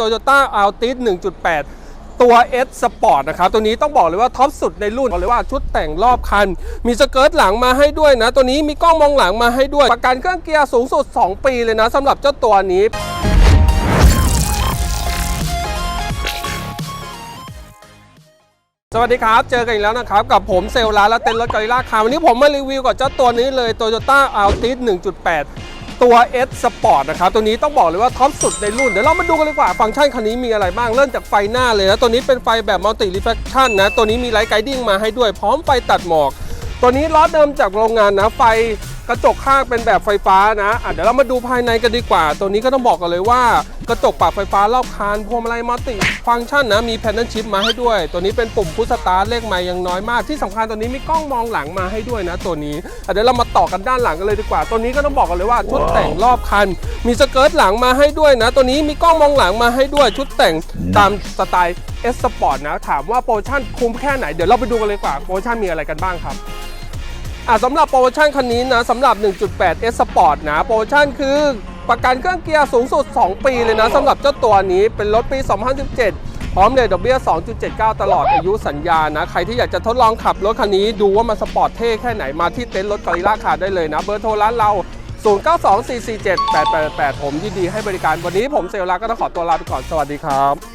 Toyota Altis 1.8 ตัว S Sport นะครับ ตัวนี้ต้องบอกเลยว่าท็อปสุดในรุ่นบอกเลยว่าชุดแต่งรอบคัน มีสเกิร์ตหลังมาให้ด้วยนะ ตัวนี้มีกล้องมองหลังมาให้ด้วย ประกันเครื่องเกียร์สูงสุด 2 ปีเลยนะสำหรับเจ้าตัวนี้สวัสดีครับ เจอกันอีกแล้วนะครับ กับผมเซลล์ร้านและเต็นท์รถกอริลล่าคาร์วันนี้ผมมารีวิวกับเจ้าตัวนี้เลย Toyota Altis 1.8 ตัว S Sport นะครับ ตัวนี้ต้องบอกเลยว่าท็อปสุดในรุ่น เดี๋ยวเรามาดูกันเลยกว่า ฟังก์ชันคันนี้มีอะไรบ้าง เริ่มจากไฟหน้าเลยนะ ตัวนี้เป็นไฟแบบมัลติรีฟเลกชันนะ ตัวนี้มีไลท์ไกดิ้งมาให้ด้วย พร้อมไฟตัดหมอก ตัวนี้ล้อเดิมจากโรงงานนะ ไฟกระจกข้างเป็นแบบไฟฟ้านะะเดี๋ยวเรามาดูภายในกันดีกว่า ตัวนี้ก็ต้องบอกกันเลยว่า กระจกปรับไฟฟ้ารอบคันพวงมาลัยมัลติฟังก์ชันนะมีแพนเนลชิพมาให้ด้วย ตัวนี้เป็นปุ่มพุชสตาร์ทเลขไม้ยังน้อยมาก ที่สำคัญตัวนี้มีกล้องมองหลังมาให้ด้วยนะ ตัวนี้เดี๋ยวเรามาต่อกันด้านหลังกันเลยดีกว่า ตัวนี้ก็ต้องบอกกันเลยว่าชุดแต่งรอบคัน มีสเกิร์ตหลังมาให้ด้วยนะ ตัวนี้มีกล้องมองหลังมาให้ด้วย ชุดแต่งตามสไตล์ S Sport นะถามว่าโปรโมชั่นคุ้มแค่ไหนเดี๋ยวเราไปดูกันเลยดีกว่าโปรโมชั่นมีอะไรกันบ้างครับอะสำหรับโปรโมชั่นคันนี้นะสำหรับ 1.8 S Sport นะโปรโมชั่นคือ ประกันเครื่องเกียร์สูงสุด 2 ปีเลยนะสำหรับเจ้าตัวนี้เป็นรถปี 2017 พร้อมเลยดอกเบี้ย 2.79 ตลอดอายุสัญญานะ ใครที่อยากจะทดลองขับรถคันนี้ดูว่ามันสปอร์ตเท่แค่ไหนมาที่เต็นท์รถกอริล่าคาได้เลยนะ เบอร์โทรร้านเรา 0924478888 ผมยินดีให้บริการวันนี้ผมเซลลาก็ต้องขอตัวลาไปก่อนสวัสดีครับ